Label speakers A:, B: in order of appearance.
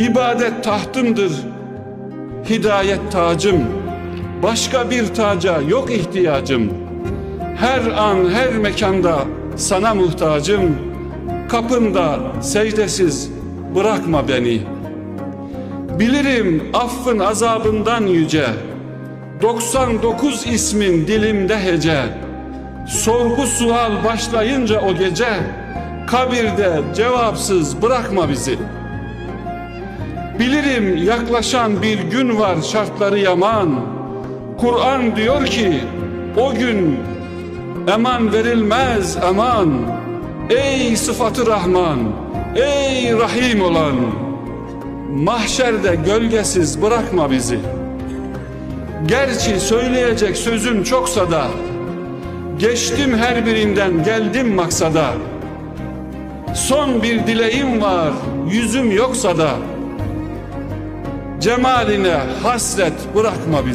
A: İbadet tahtımdır, hidayet tacım. Başka bir taca yok ihtiyacım. Her an her mekanda sana muhtacım. Kapında secdesiz bırakma beni. Bilirim affın azabından yüce. 99 ismin dilimde hece. Sorgu sual başlayınca o gece kabirde cevapsız bırakma bizi. Bilirim yaklaşan bir gün var şartları yaman. Kur'an diyor ki o gün eman verilmez eman. Ey sıfatı Rahman, ey Rahim olan. Mahşerde gölgesiz bırakma bizi. Gerçi söyleyecek sözüm çoksa da Geçtim her birinden geldim maksada Son bir dileğim var yüzüm yoksa da Cemaline hasret bırakma bizi